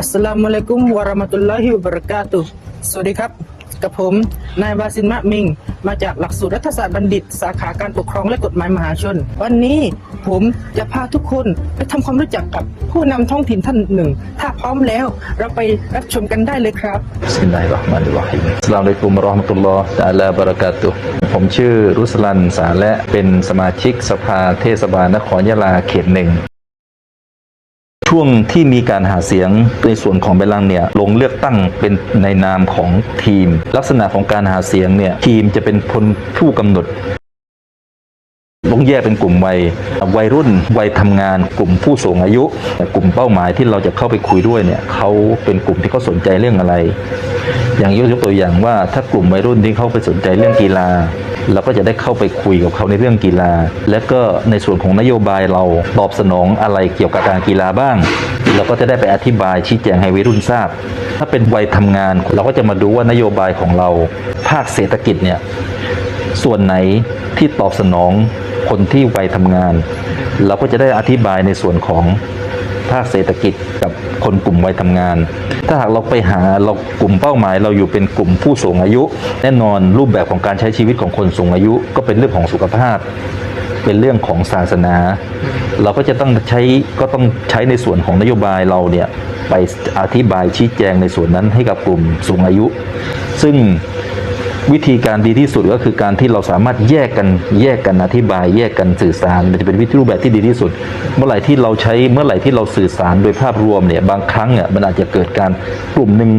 อัสสลามุอะลัยกุมวะราะมะตุลลอฮิวะบะเราะกาตุสวัสดีครับ กับผม นายบาซินมะมิง มาจากหลักสูตรรัฐศาสตร์บัณฑิต สาขาการปกครองและกฎหมายมหาชน วันนี้ผมจะพาทุกคนไปทำความรู้จักกับผู้นำท้องถิ่นท่านหนึ่ง ถ้าพร้อมแล้วเราไปรับชมกันได้เลยครับ Bismillahirrahmanirrahim. Assalamualaikum warahmatullahi wabarakatuh ผมชื่อรุสลันสาและเป็นสมาชิกสภาเทศบาลนครยะลาเขตหนึ่ง ช่วงที่มีการหาเสียงในส่วนของเบลังเนี่ยลงเลือกตั้งเป็นในนามของทีม ลักษณะของการหาเสียงเนี่ยทีมจะเป็นคนผู้กำหนดต้องแยกเป็นกลุ่มวัยวัยรุ่นวัยทำงาน กลุ่มผู้สูงอายุแต่กลุ่มเป้าหมายที่เราจะเข้าไปคุยด้วยเนี่ยเขาเป็นกลุ่มที่เขาสนใจเรื่องอะไร อย่างยกตัวอย่างว่าถ้ากลุ่มวัยรุ่นที่เขาไปสนใจเรื่องกีฬา เราก็จะได้เข้าไปคุยกับเขาในเรื่องกีฬา และก็ในส่วนของนโยบายเราตอบสนองอะไรเกี่ยวกับการกีฬาบ้าง เราก็จะได้ไปอธิบายชี้แจงให้วัยรุ่นทราบ ถ้าเป็นวัยทำงาน เราก็จะมาดูว่านโยบายของเรา ภาคเศรษฐกิจเนี่ยส่วนไหนที่ตอบสนองคนที่วัยทำงาน เราก็จะได้อธิบายในส่วนของ ภาคเศรษฐกิจกับคนกลุ่มวัยทำงาน ถ้าหากเราไปหาเรากลุ่มเป้าหมาย เราอยู่เป็นกลุ่มผู้สูงอายุ แน่นอนรูปแบบของการใช้ชีวิตของคนสูงอายุ ก็เป็นเรื่องของสุขภาพ เป็นเรื่องของศาสนา เราก็จะต้องใช้ก็ต้องใช้ในส่วนของนโยบายเราเนี่ยไปอธิบายชี้แจงในส่วนนั้นให้กับกลุ่มสูงอายุ ซึ่ง วิธีการดีที่สุดก็คือการที่เราสามารถแยกกันแยกกันอธิบาย แยกกันสื่อสาร มันจะเป็นวิธีรูปแบบที่ดีที่สุด เมื่อไหร่ที่เราใช้เมื่อไหร่ที่เราสื่อสารโดยภาพรวมเนี่ยบางครั้งเ่ยมันอาจจะเกิดการกลุ่มหนึ่ง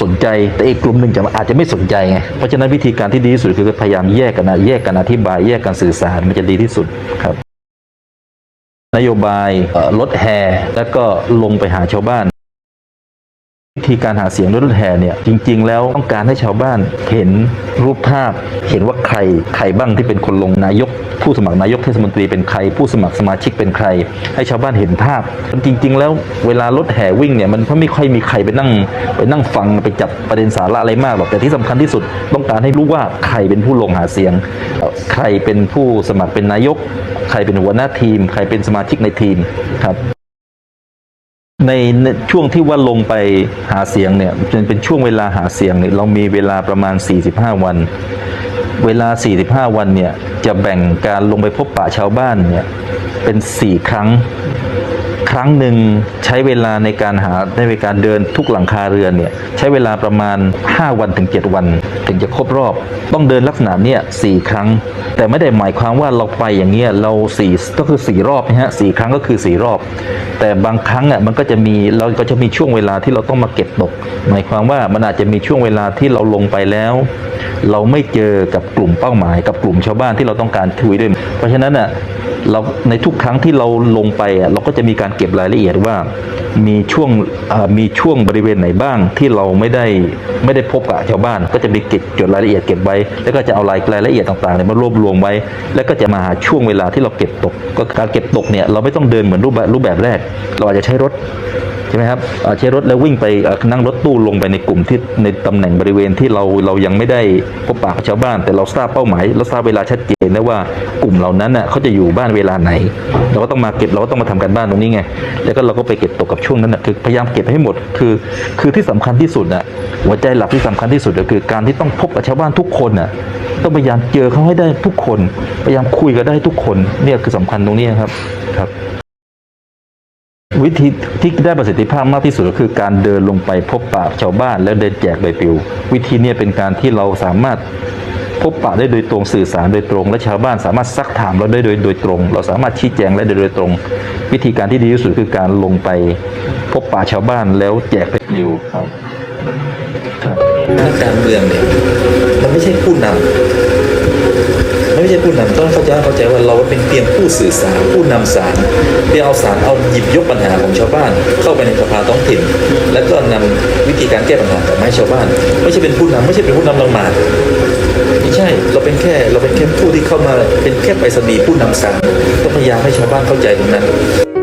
สนใจแต่อีกกลุ่มหนึ่งจะอาจจะไม่สนใจไงเพราะฉะนั้นวิธีการที่ดีที่สุดคือพยายามแยกกันนะแยกกันอธิบาย แยกกันสื่อสารมันจะดีที่สุดครับ นโยบายลดแห่แล้วก็ลงไปหาชาวบ้าน ธีการหาเสียงด้วยรถแห่เนี่ยจริง ๆ แล้วต้องการให้ชาวบ้านเห็นรูปภาพ เห็นว่าใครใครบ้างที่เป็นคนลงนายก ผู้สมัครนายกเทศมนตรีเป็นใคร ผู้สมัครสมาชิกเป็นใคร ให้ชาวบ้านเห็นภาพจริง ๆ แล้วเวลารถแห่วิ่งเนี่ยมันก็ไม่ค่อยมีใครไปนั่งไปนั่งฟังไปจับประเด็นสาระอะไรมากหรอกแต่ที่สำคัญที่สุดต้องการให้รู้ว่าใครเป็นผู้ลงหาเสียง ใครเป็นผู้สมัครเป็นนายก ใครเป็นหัวหน้าทีม ใครเป็นสมาชิกในทีมครับ ในช่วงที่ว่าลงไปหาเสียงเนี่ยเป็นช่วงเวลาหาเสียงเนี่ยเรามีเวลาประมาณ 45 วัน เวลา 45 วันเนี่ยจะแบ่งการลงไปพบปะชาวบ้านเนี่ยเป็น 4 ครั้ง ครั้งหนึ่งใช้เวลาในการหาในการเดินทุกหลังคาเรือนเนี่ยใช้เวลาประมาณ 5 วันถึง 7 วัน ถึงจะครบรอบ ต้องเดินลักษณะเนี่ยสี่ครั้ง แต่ไม่ได้หมายความว่าเราไปอย่างเงี้ยเราสี่ก็คือสี่รอบนะฮะสี่ครั้งก็คือสี่รอบ แต่บางครั้งอะมันก็จะมีเราก็จะมีช่วงเวลาที่เราต้องมาเก็บตก หมายความว่ามันอาจจะมีช่วงเวลาที่เราลงไปแล้ว เราไม่เจอกับกลุ่มเป้าหมาย กับกลุ่มชาวบ้านที่เราต้องการคุยด้วย เพราะฉะนั้นอะ เราในทุกครั้งที่เราลงไปอะเราก็จะมีการเก็บรายละเอียดว่า มีช่วงมีช่วงบริเวณไหนบ้างที่เราไม่ได้ไม่ได้พบกับชาวบ้าน ก็จะมีเก็บจดรายละเอียดเก็บไว้ แล้วก็จะเอารายรายละเอียดต่างๆเนี่ยมารวบรวมไว้ แล้วก็จะมาหาช่วงเวลาที่เราเก็บตก ก็การเก็บตกเนี่ยเราไม่ต้องเดินเหมือนรูปแบบรูปแบบแรก เราอาจจะใช้รถใช่ไหมครับใช้รถแล้ววิ่งไปนั่งรถตู้ลงไปในกลุ่มที่ในตำแหน่งบริเวณที่เราเรายังไม่ได้พบปะกับชาวบ้าน แต่เราทราบเป้าหมายเราทราบเวลาชัดเจนนะว่ากลุ่มเหล่านั้นน่ะเขาจะอยู่บ้านเวลาไหน เราก็ต้องมาเก็บเราก็ต้องมาทำกันบ้านตรงนี้ไง แล้วก็เราก็ไปเก็บตกกับช่วงนั้นนะคือพยายามเก็บให้หมด คือ คือที่สำคัญที่สุดน่ะหัวใจหลักที่สำคัญที่สุดก็คือการที่ต้องพบกับชาวบ้านทุกคนน่ะต้องพยายามเจอเขาให้ได้ทุกคน พยายามคุยกันได้ทุกคน เนี่ยคือสำคัญตรงนี้ครับ ครับวิธีที่ได้ประสิทธิภาพมากที่สุดก็คือการเดินลงไปพบปะชาวบ้านแล้วเดินแจกใบปลิว วิธีเนี้เป็นการที่เราสามารถ พบปะได้โดยตรงสื่อสารโดยตรง และชาวบ้านสามารถซักถามเราได้โดยโดยตรง เราสามารถชี้แจงได้โดยตรง วิธีการที่ดีที่สุดคือการลงไป พบปะชาวบ้านแล้วแจกใบปลิวครับครับนักการเมืองเนี่ยมันไม่ใช่ผู้นำมันไม่ใช่ผู้นำต้องเข้าใจเข้าใจว่าเราเป็นเพียงผู้สื่อสารผู้นำสารที่เอาสารเอาหยิบยกปัญหาของชาวบ้าน เข้าไปในสภาท้องถิ่น แล้วก็นำวิธีการแก้ปัญหากับมาให้ชาวบ้าน ไม่ใช่เป็นผู้นำไม่ใช่เป็นผู้นำละหมาดไม่ใช่เราเป็นแค่ เราเป็นแค่ผู้ที่เข้ามาเป็นแค่ไปรษณีย์ผู้นำสารต้องพยายามให้ชาวบ้านเข้าใจตรงนั้น